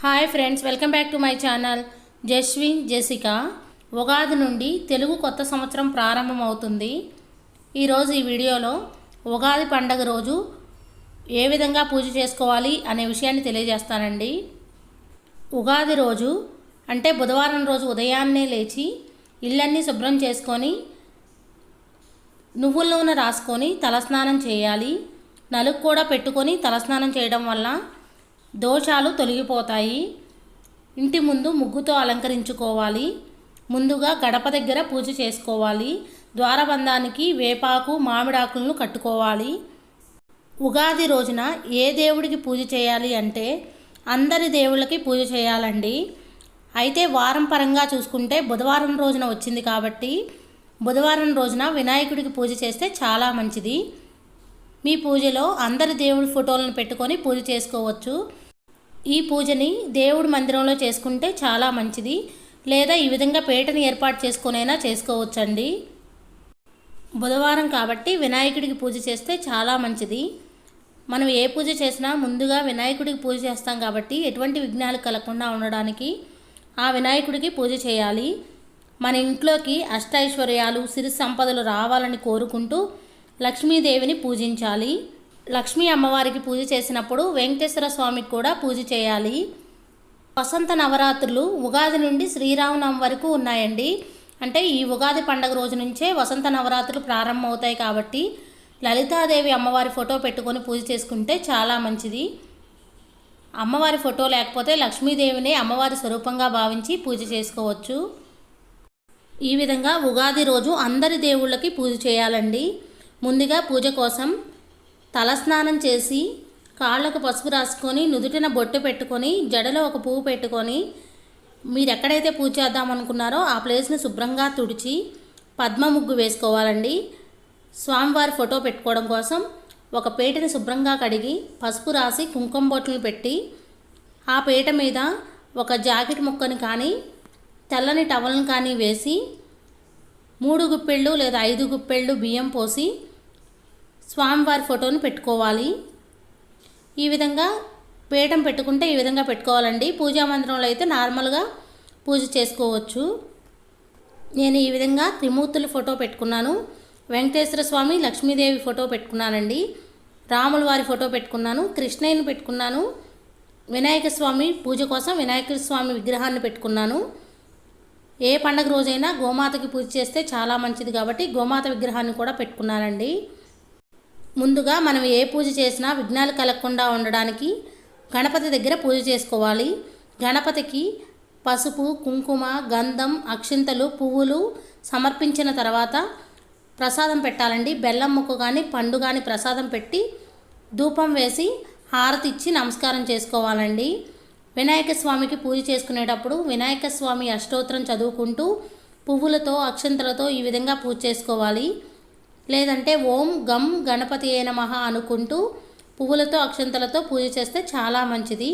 Hi friends welcome back to my channel. Jaswin Jessica Ugadi నుండి తెలుగు కొత్త సంవత్సరం ప్రారంభం అవుతుంది ఈరోజు ఈ వీడియోలో ఉగాది పండగ రోజు ఏ విధంగా పూజ చేసుకోవాలి అనే విషయాన్ని తెలియజేస్తానండి. ఉగాది రోజు అంటే బుధవారం రోజు ఉదయాన్నే లేచి ఇళ్ళన్నీ శుభ్రం చేసుకొని నువ్వుల నూనె రాసుకొని తలస్నానం చేయాలి. నలుగు కూడా పెట్టుకొని తలస్నానం చేయడం వల్ల దోషాలు తొలగిపోతాయి. ఇంటి ముందు ముగ్గుతో అలంకరించుకోవాలి. ముందుగా గడప దగ్గర పూజ చేసుకోవాలి. ద్వారబంధానికి వేపాకు మామిడాకులను కట్టుకోవాలి. ఉగాది రోజున ఏ దేవుడికి పూజ చేయాలి అంటే అందరి దేవుళ్ళకి పూజ చేయాలండి. అయితే వారం పరంగా చూసుకుంటే బుధవారం రోజున వచ్చింది కాబట్టి బుధవారం రోజున వినాయకుడికి పూజ చేస్తే చాలా మంచిది. మీ పూజలో అందరి దేవుడి ఫోటోలను పెట్టుకొని పూజ చేసుకోవచ్చు. ఈ పూజని దేవుడి మందిరంలో చేసుకుంటే చాలా మంచిది. లేదా ఈ విధంగా పేటను ఏర్పాటు చేసుకునైనా చేసుకోవచ్చండి. బుధవారం కాబట్టి వినాయకుడికి పూజ చేస్తే చాలా మంచిది. మనం ఏ పూజ చేసినా ముందుగా వినాయకుడికి పూజ చేస్తాం కాబట్టి ఎటువంటి విఘ్నాలు కలగకుండా ఉండడానికి ఆ వినాయకుడికి పూజ చేయాలి. మన ఇంట్లోకి అష్టైశ్వర్యాలు సిరి సంపదలు రావాలని కోరుకుంటూ లక్ష్మీదేవిని పూజించాలి. లక్ష్మీ అమ్మవారికి పూజ చేసినప్పుడు వెంకటేశ్వర స్వామికి కూడా పూజ చేయాలి. వసంత నవరాత్రులు ఉగాది నుండి శ్రీరామనవమి వరకు ఉన్నాయండి. అంటే ఈ ఉగాది పండగ రోజు నుంచే వసంత నవరాత్రులు ప్రారంభమవుతాయి కాబట్టి లలితాదేవి అమ్మవారి ఫోటో పెట్టుకొని పూజ చేసుకుంటే చాలా మంచిది. అమ్మవారి ఫోటో లేకపోతే లక్ష్మీదేవిని అమ్మవారి స్వరూపంగా భావించి పూజ చేసుకోవచ్చు. ఈ విధంగా ఉగాది రోజు అందరి దేవుళ్ళకి పూజ చేయాలండి. ముందుగా పూజ కోసం తలస్నానం చేసి కాళ్ళకు పసుపు రాసుకొని నుదుటిన బొట్టు పెట్టుకొని జడలో ఒక పువ్వు పెట్టుకొని మీరు ఎక్కడైతే పూజ చేద్దాం అనుకున్నారో ఆ ప్లేస్ని శుభ్రంగా తుడిచి పద్మ ముగ్గు వేసుకోవాలండి. స్వామివారి ఫోటో పెట్టుకోవడం కోసం ఒక పేటని శుభ్రంగా కడిగి పసుపు రాసి కుంకుమ బొట్టులు పెట్టి ఆ పేట మీద ఒక జాకెట్ ముక్కని కానీ తెల్లని టవల్ని కానీ వేసి మూడు గుప్పెళ్ళు లేదా ఐదు గుప్పెళ్ళు బియ్యం పోసి స్వామివారి ఫోటోను పెట్టుకోవాలి. ఈ విధంగా పీఠం పెట్టుకుంటే ఈ విధంగా పెట్టుకోవాలండి. పూజా మందిరంలో అయితే నార్మల్గా పూజ చేసుకోవచ్చు. నేను ఈ విధంగా త్రిమూర్తుల ఫోటో పెట్టుకున్నాను. వెంకటేశ్వర స్వామి లక్ష్మీదేవి ఫోటో పెట్టుకున్నానండి. రాముల వారి ఫోటో పెట్టుకున్నాను. కృష్ణయ్యను పెట్టుకున్నాను. వినాయక స్వామి పూజ కోసం వినాయక స్వామి విగ్రహాన్ని పెట్టుకున్నాను. ఏ పండగ రోజైనా గోమాతకి పూజ చేస్తే చాలా మంచిది కాబట్టి గోమాత విగ్రహాన్ని కూడా పెట్టుకున్నానండి. ముందుగా మనం ఏ పూజ చేసినా విఘ్నాలు కలగకుండా ఉండడానికి గణపతి దగ్గర పూజ చేసుకోవాలి. గణపతికి పసుపు కుంకుమ గంధం అక్షింతలు పువ్వులు సమర్పించిన తర్వాత ప్రసాదం పెట్టాలండి. బెల్లం ముక్క కానీ పండు కానీ ప్రసాదం పెట్టి ధూపం వేసి హారతి ఇచ్చి నమస్కారం చేసుకోవాలండి. వినాయక స్వామికి పూజ చేసుకునేటప్పుడు వినాయక స్వామి అష్టోత్తరం చదువుకుంటూ పువ్వులతో అక్షంతలతో ఈ విధంగా పూజ చేసుకోవాలి. లేదంటే ఓం గం గణపతి అయిన మహా అనుకుంటూ పువ్వులతో అక్షంతలతో పూజ చేస్తే చాలా మంచిది.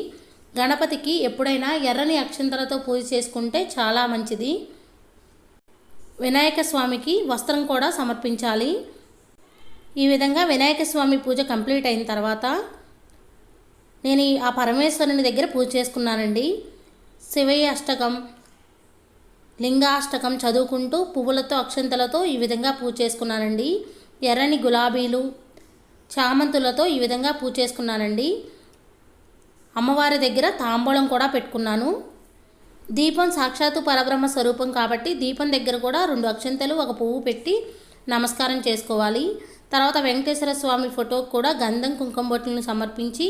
గణపతికి ఎప్పుడైనా ఎర్రని అక్షంతలతో పూజ చేసుకుంటే చాలా మంచిది. వినాయక స్వామికి వస్త్రం కూడా సమర్పించాలి. ఈ విధంగా వినాయక స్వామి పూజ కంప్లీట్ అయిన తర్వాత నేను ఆ పరమేశ్వరుని దగ్గర పూజ చేసుకున్నానండి. శివయ్య అష్టకం లింగాష్టకం చదువుకుంటూ పువ్వులతో అక్షంతలతో ఈ విధంగా పూజ చేసుకున్నానండి. ఎర్రని గులాబీలు చామంతులతో ఈ విధంగా పూజ చేసుకున్నానండి. అమ్మవారి దగ్గర తాంబూలం కూడా పెట్టుకున్నాను. దీపం సాక్షాత్తు పరబ్రహ్మ స్వరూపం కాబట్టి దీపం దగ్గర కూడా రెండు అక్షంతలు ఒక పువ్వు పెట్టి నమస్కారం చేసుకోవాలి. తర్వాత వెంకటేశ్వర స్వామి ఫోటోకు కూడా గంధం కుంకుమ బొట్లను సమర్పించి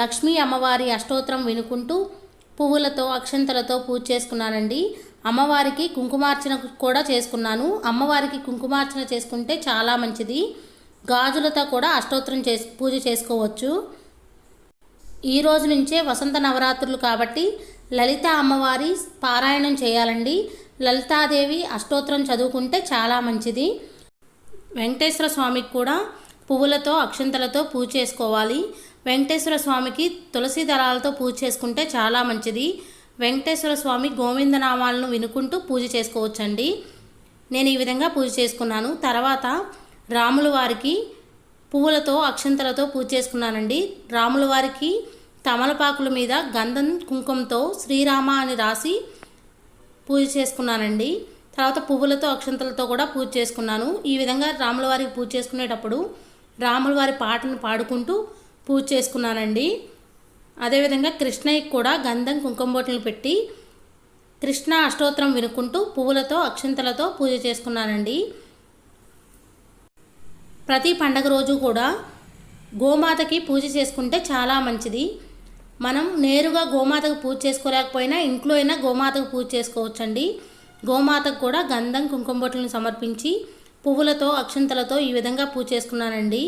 లక్ష్మీ అమ్మవారి అష్టోత్తరం వినుకుంటూ పువ్వులతో అక్షంతలతో పూజ చేసుకున్నానండి. అమ్మవారికి కుంకుమార్చన కూడా చేసుకున్నాను. అమ్మవారికి కుంకుమార్చన చేసుకుంటే చాలా మంచిది. గాజులతో కూడా అష్టోత్తరం చేసి పూజ చేసుకోవచ్చు. ఈ రోజు నుంచే వసంత నవరాత్రులు కాబట్టి లలిత అమ్మవారి పారాయణం చేయాలండి. లలితాదేవి అష్టోత్తరం చదువుకుంటే చాలా మంచిది. వెంకటేశ్వర స్వామికి కూడా పువ్వులతో అక్షంతలతో పూజ చేసుకోవాలి. వెంకటేశ్వర స్వామికి తులసి దళాలతో పూజ చేసుకుంటే చాలా మంచిది. వెంకటేశ్వర స్వామి గోవిందనామాలను వినుకుంటూ పూజ చేసుకోవచ్చండి. నేను ఈ విధంగా పూజ చేసుకున్నాను. తర్వాత రాముల వారికి పువ్వులతో అక్షంతలతో పూజ చేసుకున్నానండి. రాముల వారికి తమలపాకుల మీద గంధం కుంకుమతో శ్రీరామ అని రాసి పూజ చేసుకున్నానండి. తర్వాత పువ్వులతో అక్షంతలతో కూడా పూజ చేసుకున్నాను. ఈ విధంగా రాముల వారికి పూజ చేసుకునేటప్పుడు రాముల వారి పాటను పాడుకుంటూ పూజ చేసుకున్నానండి అదేవిధంగా కృష్ణయ్యకి కూడా గంధం కుంకుమ బొట్లు పెట్టి కృష్ణ అష్టోత్తరం వినుకుంటూ పువ్వులతో అక్షంతలతో పూజ చేసుకున్నానండి ప్రతి పండగ రోజు కూడా గోమాతకి పూజ చేసుకుంటే చాలా మంచిది. మనం నేరుగా గోమాతకు పూజ చేసుకోలేకపోయినా ఇంట్లో అయినా గోమాతకు పూజ చేసుకోవచ్చండి. గోమాతకు కూడా గంధం కుంకుమ బొట్లను సమర్పించి పువ్వులతో అక్షంతలతో ఈ విధంగా పూజ చేసుకున్నానండి.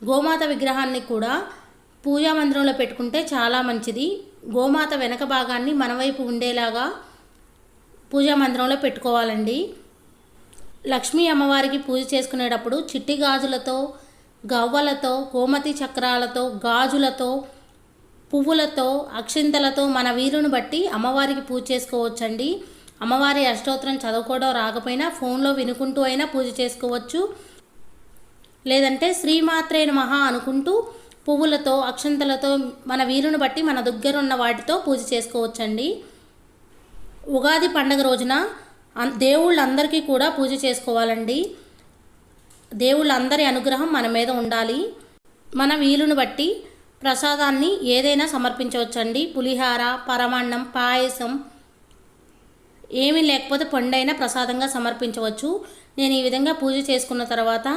గోమాత విగ్రహాన్ని కూడా పూజా మందిరంలో పెట్టుకుంటే చాలా మంచిది. గోమాత వెనక భాగాన్ని మనవైపు ఉండేలాగా పూజా మందిరంలో పెట్టుకోవాలండి. లక్ష్మీ అమ్మవారికి పూజ చేసుకునేటప్పుడు చిట్టి గాజులతో గవ్వలతో గోమతి చక్రాలతో గాజులతో పువ్వులతో అక్షింతలతో మన వీలుని బట్టి అమ్మవారికి పూజ చేసుకోవచ్చండి. అమ్మవారి అష్టోత్తరం చదువుకోవడం రాకపోయినా ఫోన్లో వినుకుంటూ అయినా పూజ చేసుకోవచ్చు. లేదంటే శ్రీమాత్రే మహా అనుకుంటూ పువ్వులతో అక్షంతలతో మన వీలును బట్టి మన దగ్గర ఉన్న వాటితో పూజ చేసుకోవచ్చండి. ఉగాది పండగ రోజున దేవుళ్ళందరికీ కూడా పూజ చేసుకోవాలండి. దేవుళ్ళందరి అనుగ్రహం మన మీద ఉండాలి. మన వీలును బట్టి ప్రసాదాన్ని ఏదైనా సమర్పించవచ్చండి. పులిహార పరమాన్నం పాయసం ఏమీ లేకపోతే పండైనా ప్రసాదంగా సమర్పించవచ్చు. నేను ఈ విధంగా పూజ చేసుకున్న తర్వాత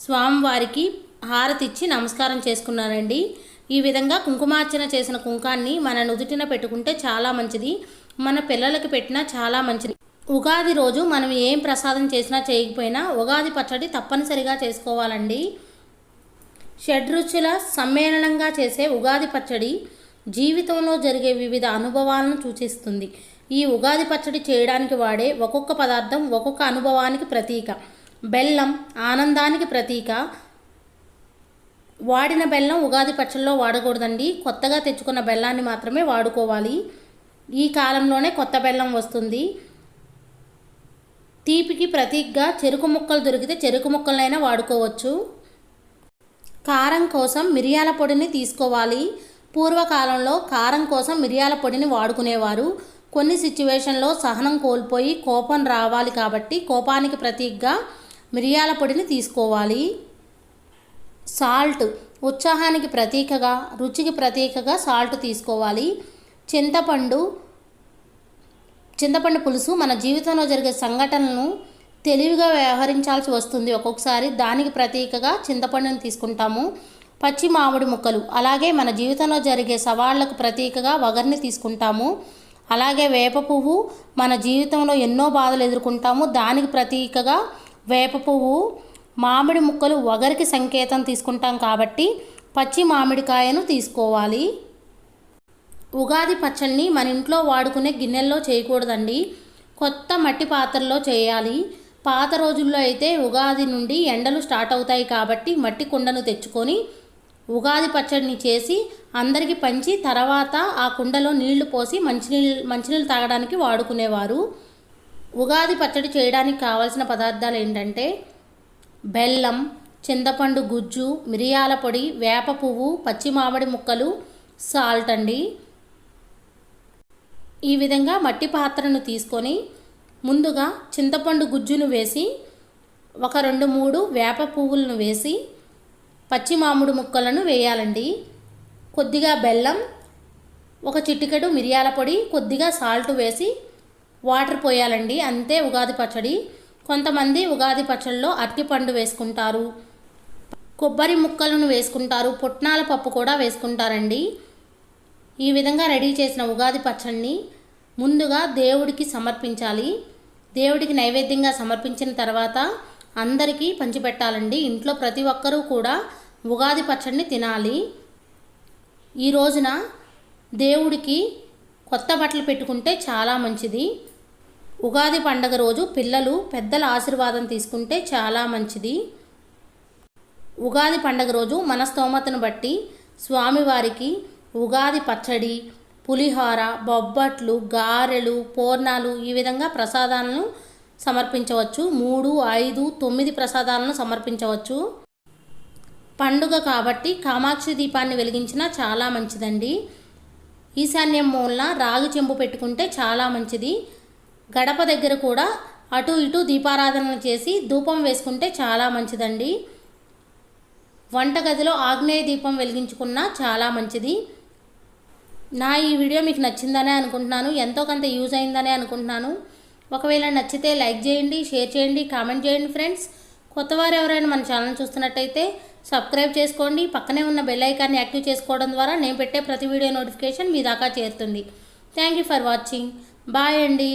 స్వామివారికి హారతి ఇచ్చి నమస్కారం చేసుకున్నానండి. ఈ విధంగా కుంకుమార్చన చేసిన కుంకాన్ని మన నుదుటిన పెట్టుకుంటే చాలా మంచిది. మన పిల్లలకి పెట్టినా చాలా మంచిది. ఉగాది రోజు మనం ఏం ప్రసాదం చేసినా చేయకపోయినా ఉగాది పచ్చడి తప్పనిసరిగా చేసుకోవాలండి. షడ్రుచుల సమ్మేళనంగా చేసే ఉగాది పచ్చడి జీవితంలో జరిగే వివిధ అనుభవాలను సూచిస్తుంది. ఈ ఉగాది పచ్చడి చేయడానికి వాడే ఒక్కొక్క పదార్థం ఒక్కొక్క అనుభవానికి ప్రతీక. బెల్లం ఆనందానికి ప్రతీక. వాడిన బెల్లం ఉగాది పచ్చళ్ళలో వాడకూడదండి. కొత్తగా తెచ్చుకున్న బెల్లాన్ని మాత్రమే వాడుకోవాలి. ఈ కాలంలోనే కొత్త బెల్లం వస్తుంది. తీపికి ప్రతీకగా చెరుకు ముక్కలు దొరికితే చెరుకు ముక్కలనైనా వాడుకోవచ్చు. కారం కోసం మిరియాల పొడిని తీసుకోవాలి. పూర్వకాలంలో కారం కోసం మిరియాల పొడిని వాడుకునేవారు. కొన్ని సిచ్యువేషన్లో సహనం కోల్పోయి కోపం రావాలి కాబట్టి కోపానికి ప్రతీకగా మిరియాల పొడిని తీసుకోవాలి. సాల్ట్ ఉత్సాహానికి ప్రతీకగా రుచికి ప్రతీకగా సాల్ట్ తీసుకోవాలి. చింతపండు చింతపండు పులుసు మన జీవితంలో జరిగే సంఘటనలను తెలివిగా వ్యవహరించాల్సి వస్తుంది. ఒక్కొక్కసారి దానికి ప్రతీకగా చింతపండుని తీసుకుంటాము. పచ్చి మామిడి ముక్కలు అలాగే మన జీవితంలో జరిగే సవాళ్ళకు ప్రతీకగా వగర్ని తీసుకుంటాము. అలాగే వేప పువ్వు మన జీవితంలో ఎన్నో బాధలు ఎదుర్కొంటాము. దానికి ప్రతీకగా వేప పువ్వు మామిడి ముక్కలు వగరికి సంకేతం తీసుకుంటాం కాబట్టి పచ్చి మామిడికాయను తీసుకోవాలి. ఉగాది పచ్చడిని మన ఇంట్లో వాడుకునే గిన్నెల్లో చేయకూడదండి. కొత్త మట్టి పాత్రలో చేయాలి. పాత రోజుల్లో అయితే ఉగాది నుండి ఎండలు స్టార్ట్ అవుతాయి కాబట్టి మట్టి కుండను తెచ్చుకొని ఉగాది పచ్చడిని చేసి అందరికీ పంచి తర్వాత ఆ కుండలో నీళ్ళు పోసి మంచినీళ్ళు మంచినీళ్ళు తాగడానికి వాడుకునేవారు. ఉగాది పచ్చడి చేయడానికి కావాల్సిన పదార్థాలు ఏంటంటే బెల్లం చింతపండు గుజ్జు మిరియాల పొడి వేప పువ్వు పచ్చి మామిడి ముక్కలు సాల్ట్ అండి. ఈ విధంగా మట్టి పాత్రను తీసుకొని ముందుగా చింతపండు గుజ్జును వేసి ఒక రెండు మూడు వేప పువ్వులను వేసి పచ్చి మామిడి ముక్కలను వేయాలండి. కొద్దిగా బెల్లం ఒక చిటికెడు మిరియాల పొడి కొద్దిగా సాల్ట్ వేసి వాటర్ పోయాలండి. అంతే ఉగాది పచ్చడి. కొంతమంది ఉగాది పచ్చడిలో అరటిపండు వేసుకుంటారు. కొబ్బరి ముక్కలను వేసుకుంటారు. పుట్నాల పప్పు కూడా వేసుకుంటారండి. ఈ విధంగా రెడీ చేసిన ఉగాది పచ్చడిని ముందుగా దేవుడికి సమర్పించాలి. దేవుడికి నైవేద్యంగా సమర్పించిన తర్వాత అందరికీ పంచిపెట్టాలండి. ఇంట్లో ప్రతి ఒక్కరూ కూడా ఉగాది పచ్చడిని తినాలి. ఈ రోజున దేవుడికి కొత్త బట్టలు పెట్టుకుంటే చాలా మంచిది. ఉగాది పండగ రోజు పిల్లలు పెద్దల ఆశీర్వాదం తీసుకుంటే చాలా మంచిది. ఉగాది పండగ రోజు మన స్తోమతను బట్టి స్వామివారికి ఉగాది పచ్చడి పులిహోర బొబ్బట్లు గారెలు పూర్ణాలు ఈ విధంగా ప్రసాదాలను సమర్పించవచ్చు. మూడు ఐదు తొమ్మిది ప్రసాదాలను సమర్పించవచ్చు. పండుగ కాబట్టి కామాక్షి దీపాన్ని వెలిగించినా చాలా మంచిదండి. ఈశాన్యం మూలన రాగి చెంబు పెట్టుకుంటే చాలా మంచిది. గడప దగ్గర కూడా అటు ఇటు దీపారాధన చేసి ధూపం వేసుకుంటే చాలా మంచిదండి. వంటగదిలో ఆగ్నేయ దీపం వెలిగించుకున్నా చాలా మంచిది. నా ఈ వీడియో మీకు నచ్చిందనే అనుకుంటున్నాను. ఎంతో కొంత యూజ్ అయిందనే అనుకుంటున్నాను. ఒకవేళ నచ్చితే లైక్ చేయండి షేర్ చేయండి కామెంట్ చేయండి ఫ్రెండ్స్. కొత్తవారు ఎవరైనా మన ఛానల్ చూస్తున్నట్టయితే సబ్స్క్రైబ్ చేసుకోండి. పక్కనే ఉన్న బెల్ ఐకాన్ని యాక్టివ్ చేసుకోవడం ద్వారా నేను పెట్టే ప్రతి వీడియో నోటిఫికేషన్ మీ దాకా చేరుతుంది. Thank you for watching bye అండి.